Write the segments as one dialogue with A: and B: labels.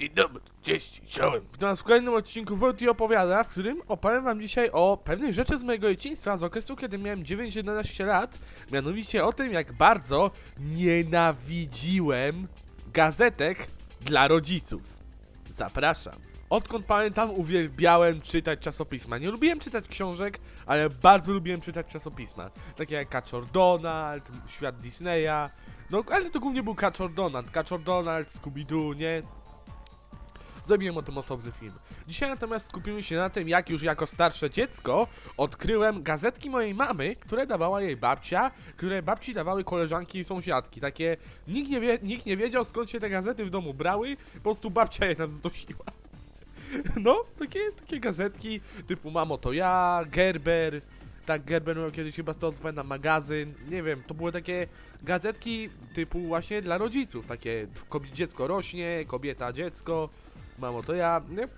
A: Dzień dobry, cześć, czołem. Witam w kolejnym odcinku Wojty opowiada, w którym opowiem wam dzisiaj o pewnej rzeczy z mojego dzieciństwa, z okresu, kiedy miałem 9-11 lat, mianowicie o tym, jak bardzo nienawidziłem gazetek dla rodziców. Zapraszam. Odkąd pamiętam, uwielbiałem czytać czasopisma. Nie lubiłem czytać książek, ale bardzo lubiłem czytać czasopisma. Takie jak Kaczor Donald, Świat Disneya. No, ale to głównie był Kaczor Donald. Kaczor Donald, Scooby-Doo, nie? Zrobiłem o tym osobny film. Dzisiaj natomiast skupimy się na tym, jak już jako starsze dziecko odkryłem gazetki mojej mamy, które dawała jej babcia, które babci dawały koleżanki i sąsiadki. Takie, nikt nie, wie, nikt nie wiedział skąd się te gazety w domu brały, po prostu babcia je nam zdosiła. No, takie, takie gazetki typu Mamo to ja, Gerber, tak Gerber miał kiedyś chyba to na magazyn, nie wiem, to były takie gazetki typu właśnie dla rodziców, takie dziecko rośnie, kobieta dziecko, mamo to ja, nie?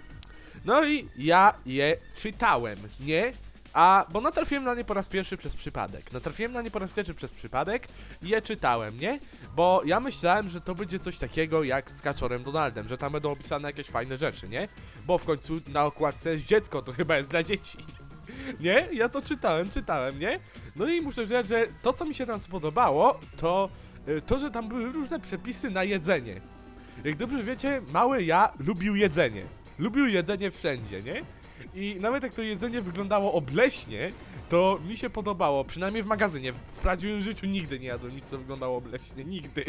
A: No i ja je czytałem, nie? A, bo natrafiłem na nie po raz pierwszy przez przypadek. Natrafiłem na nie po raz pierwszy przez przypadek i je czytałem, nie? Bo ja myślałem, że to będzie coś takiego jak z Kaczorem Donaldem, że tam będą opisane jakieś fajne rzeczy, nie? Bo w końcu na okładce jest dziecko, to chyba jest dla dzieci. Nie? Ja to czytałem, czytałem, nie? No i muszę powiedzieć, że to co mi się tam spodobało, to y, to, że tam były różne przepisy na jedzenie. Jak dobrze wiecie, mały ja lubił jedzenie. Lubił jedzenie wszędzie, nie? I nawet jak to jedzenie wyglądało obleśnie, to mi się podobało, przynajmniej w magazynie. W prawdziwym życiu nigdy nie jadłem nic, co wyglądało obleśnie, nigdy.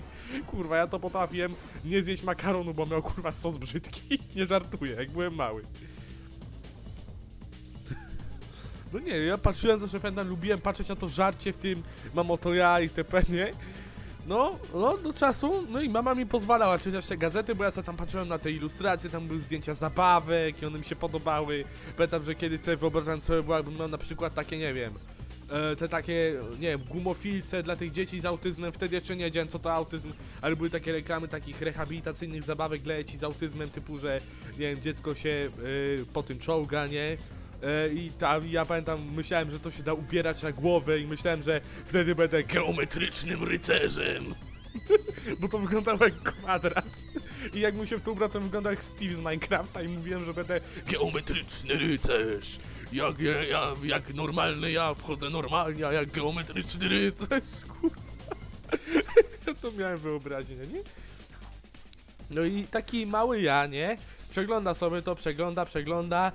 A: Kurwa, ja to potrafiłem nie zjeść makaronu, bo miał kurwa sos brzydki. Nie żartuję, jak byłem mały. No nie, ja patrzyłem zawsze pamiętam, lubiłem patrzeć na to żarcie w tym Mamo to ja i TP, nie? No, no, do czasu, no i mama mi pozwalała czytać te gazety, bo ja sobie tam patrzyłem na te ilustracje, tam były zdjęcia zabawek i one mi się podobały. Pamiętam, że kiedyś sobie wyobrażałem sobie, bo jakbym miał na przykład takie, nie wiem, e, te takie, nie wiem, gumofilce dla tych dzieci z autyzmem, wtedy jeszcze nie wiedziałem co to autyzm, ale były takie reklamy takich rehabilitacyjnych zabawek dla dzieci z autyzmem, typu, że, nie wiem, dziecko się e, po tym czołga, nie? E, I tam ja pamiętam, myślałem, że to się da ubierać na głowę i myślałem, że wtedy będę geometrycznym rycerzem. Bo to wyglądało jak kwadrat. I jak mu się w to ubrał, to wyglądał jak Steve z Minecrafta i mówiłem, że będę geometryczny rycerz. Jak, ja, ja, jak normalny ja wchodzę normalnie, a jak geometryczny rycerz. Kurwa. Ja to miałem wyobraźnię, nie? No i taki mały ja, nie? Przegląda sobie to, przegląda, przegląda.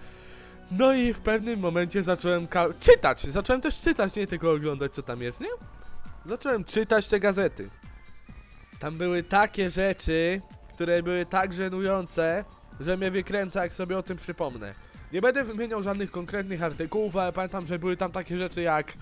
A: No i w pewnym momencie zacząłem czytać. Zacząłem też czytać, nie tylko oglądać co tam jest, nie? Zacząłem czytać te gazety. Tam były takie rzeczy, które były tak żenujące, że mnie wykręca, jak sobie o tym przypomnę. Nie będę wymieniał żadnych konkretnych artykułów, ale pamiętam, że były tam takie rzeczy jak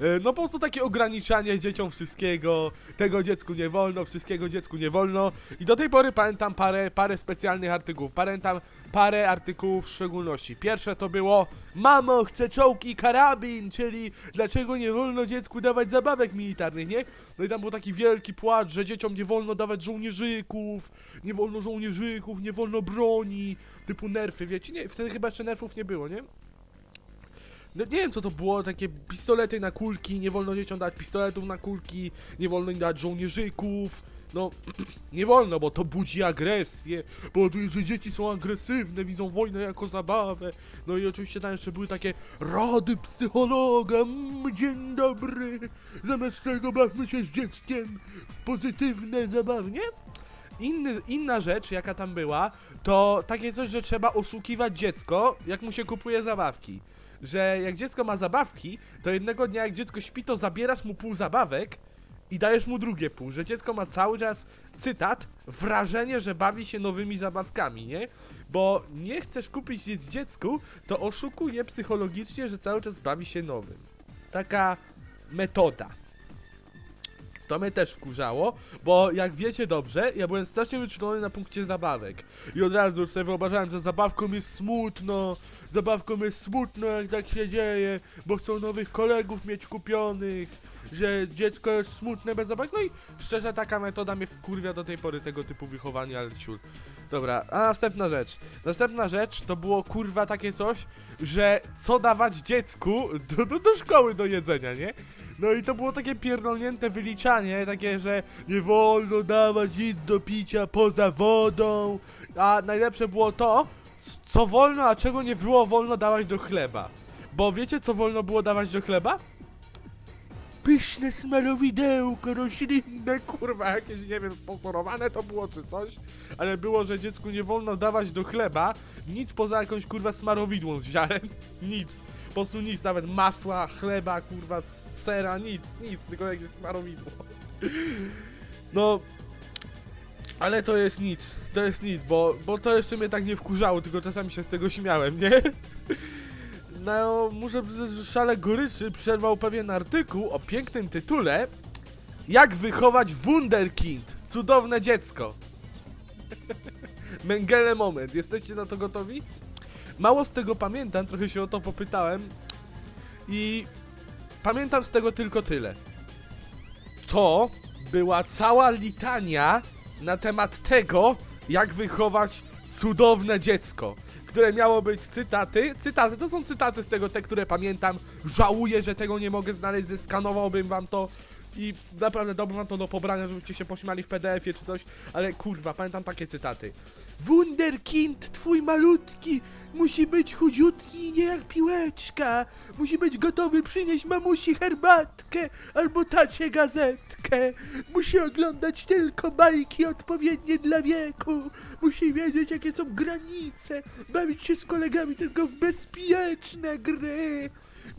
A: no po prostu takie ograniczanie dzieciom wszystkiego, tego dziecku nie wolno, wszystkiego dziecku nie wolno i do tej pory pamiętam parę, parę specjalnych artykułów, pamiętam parę artykułów w szczególności. Pierwsze to było Mamo, chcę czołg i karabin, czyli dlaczego nie wolno dziecku dawać zabawek militarnych, nie? No i tam był taki wielki płacz, że dzieciom nie wolno dawać żołnierzyków, nie wolno żołnierzyków, nie wolno broni, typu nerfy, wiecie? Nie, wtedy chyba jeszcze nerfów nie było, nie? No nie wiem co to było, takie pistolety na kulki, nie wolno dzieciom dać pistoletów na kulki, nie wolno im dać żołnierzyków. No, nie wolno, bo to budzi agresję, powoduje, że dzieci są agresywne, widzą wojnę jako zabawę. No i oczywiście tam jeszcze były takie rady psychologa, mm, dzień dobry, zamiast tego bawmy się z dzieckiem w pozytywne zabawy, nie? Inny, inna rzecz, jaka tam była, to takie coś, że trzeba oszukiwać dziecko, jak mu się kupuje zabawki. Że jak dziecko ma zabawki, to jednego dnia jak dziecko śpi, to zabierasz mu pół zabawek i dajesz mu drugie pół, że dziecko ma cały czas, cytat, wrażenie, że bawi się nowymi zabawkami, nie? Bo nie chcesz kupić nic dziecku, to oszukuje psychologicznie, że cały czas bawi się nowym. Taka metoda. To mnie też wkurzało, bo jak wiecie dobrze, ja byłem strasznie wyczulony na punkcie zabawek. I od razu sobie wyobrażałem, że zabawką jest smutno, zabawką jest smutno jak tak się dzieje, bo chcą nowych kolegów mieć kupionych, że dziecko jest smutne bez zabawek. No i szczerze taka metoda mnie wkurwia do tej pory tego typu wychowania, ale ciul. Dobra, a następna rzecz. Następna rzecz to było kurwa takie coś, że co dawać dziecku do, do, do szkoły do jedzenia, nie? No i to było takie pierdolnięte wyliczanie, takie, że nie wolno dawać nic do picia poza wodą A najlepsze było to, co wolno, a czego nie było wolno dawać do chleba. Bo wiecie, co wolno było dawać do chleba? Pyszne smarowidełko roślinne, kurwa, jakieś, nie wiem, sponsorowane to było czy coś, ale było, że dziecku nie wolno dawać do chleba nic poza jakąś, kurwa, smarowidłą z ziarem, nic, po prostu nic, nawet masła, chleba, kurwa, sera, nic, nic, tylko jakieś smarowidło. No, ale to jest nic, to jest nic, bo, bo to jeszcze mnie tak nie wkurzało, tylko czasami się z tego śmiałem, nie? No, muszę przyznać, że szale goryczy przerwał pewien artykuł o pięknym tytule Jak wychować Wunderkind, cudowne dziecko. Mengele moment, jesteście na to gotowi? Mało z tego pamiętam, trochę się o to popytałem i pamiętam z tego tylko tyle. To była cała litania na temat tego, jak wychować cudowne dziecko, które miało być cytaty. Cytaty, to są cytaty z tego, te, które pamiętam. Żałuję, że tego nie mogę znaleźć, zeskanowałbym wam to i naprawdę dałbym wam to do pobrania, żebyście się pośmiali w PDF-ie czy coś, ale kurwa, pamiętam takie cytaty. Wunderkind, twój malutki, musi być chudziutki, nie jak piłeczka. Musi być gotowy przynieść mamusi herbatkę albo tacie gazetkę. Musi oglądać tylko bajki odpowiednie dla wieku. Musi wiedzieć, jakie są granice. Bawić się z kolegami tylko w bezpieczne gry.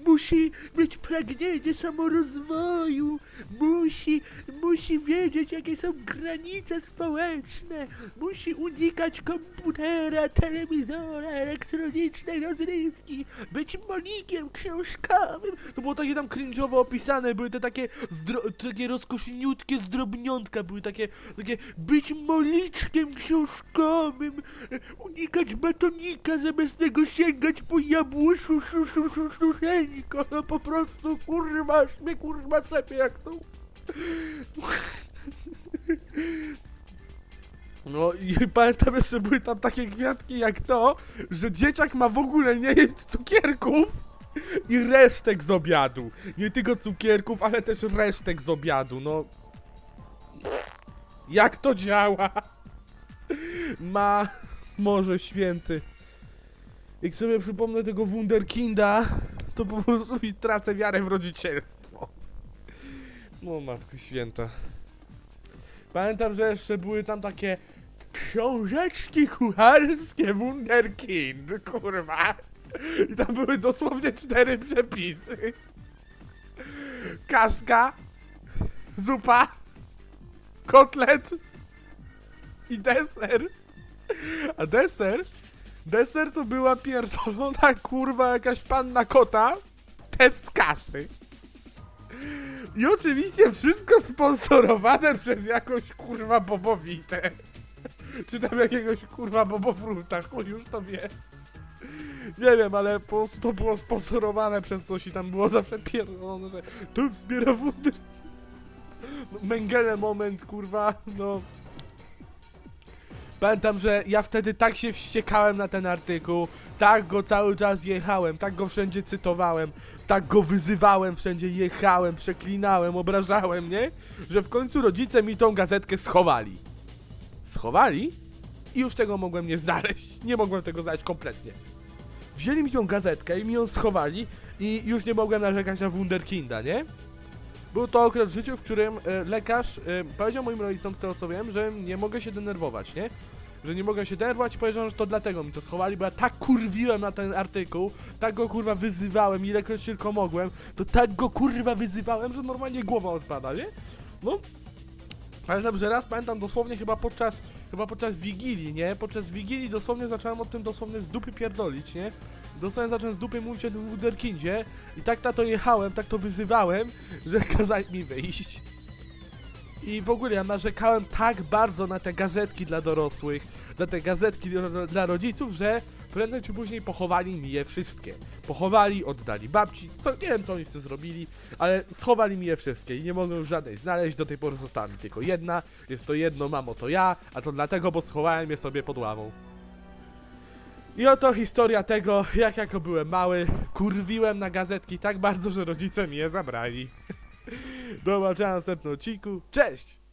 A: Musi mieć pragnienie samorozwoju. Musi, musi wiedzieć, jakie są granice społeczne. Musi unikać komputera, telewizora, elektronicznej rozrywki. Być monikiem książkowym. To było takie tam cringe'owo opisane, były te takie, takie rozkoszniutkie zdrobniątka, były takie, takie być moliczkiem książkowym, e, unikać batonika, zamiast tego sięgać po jabłuszu, szu, szu, szu, szuszeńko, no po prostu kurwa, mnie kurwa szepie jak to. No i pamiętam jeszcze były tam takie kwiatki jak to, że dzieciak ma w ogóle nie jeść cukierków i resztek z obiadu. Nie tylko cukierków, ale też resztek z obiadu, no. Jak to działa? Ma może święty. Jak sobie przypomnę tego Wunderkinda, to po prostu mi tracę wiarę w rodzicielstwo. No matko święta. Pamiętam, że jeszcze były tam takie książeczki kucharskie Wunderkind, kurwa. I tam były dosłownie cztery przepisy. Kaszka, zupa, kotlet i deser. A deser? Deser to była pierdolona kurwa jakaś panna kota, test kaszy. I oczywiście wszystko sponsorowane przez jakąś kurwa bobowitę. Czy tam jakiegoś kurwa bobofruta, chuj już to wie. Nie wiem, ale po prostu to było sponsorowane przez coś i tam było zawsze pierdolone, że to wspiera wunder. No, Mengele moment, kurwa, no. Pamiętam, że ja wtedy tak się wściekałem na ten artykuł, tak go cały czas jechałem, tak go wszędzie cytowałem, tak go wyzywałem, wszędzie jechałem, przeklinałem, obrażałem, nie? Że w końcu rodzice mi tą gazetkę schowali. Schowali? I już tego mogłem nie znaleźć. Nie mogłem tego znaleźć kompletnie. Wzięli mi tą gazetkę i mi ją schowali i już nie mogłem narzekać na Wunderkinda, nie? Był to okres w życiu, w którym e, lekarz e, powiedział moim rodzicom z tego co wiem, że nie mogę się denerwować, nie? Że nie mogę się denerwować i powiedziałem, że to dlatego mi to schowali, bo ja tak kurwiłem na ten artykuł, tak go kurwa wyzywałem, ilekroć tylko mogłem, to tak go kurwa wyzywałem, że normalnie głowa odpada, nie? No. Pamiętam, że raz pamiętam dosłownie chyba podczas, chyba podczas Wigilii, nie? Podczas Wigilii dosłownie zacząłem o tym dosłownie z dupy pierdolić, nie? Dosłownie zacząłem z dupy mówić o tym Wunderkindzie i tak na to jechałem, tak to wyzywałem, że kazali mi wyjść. I w ogóle ja narzekałem tak bardzo na te gazetki dla dorosłych, na te gazetki dla, dla rodziców, że prędzej czy później pochowali mi je wszystkie. Pochowali, oddali babci, co, nie wiem co oni z tym zrobili, ale schowali mi je wszystkie i nie mogę już żadnej znaleźć, do tej pory została mi tylko jedna, jest to jedno, mamo to ja, a to dlatego, bo schowałem je sobie pod ławą. I oto historia tego, jak jako byłem mały, kurwiłem na gazetki tak bardzo, że rodzice mi je zabrali. Do zobaczenia w następnym odcinku. Cześć!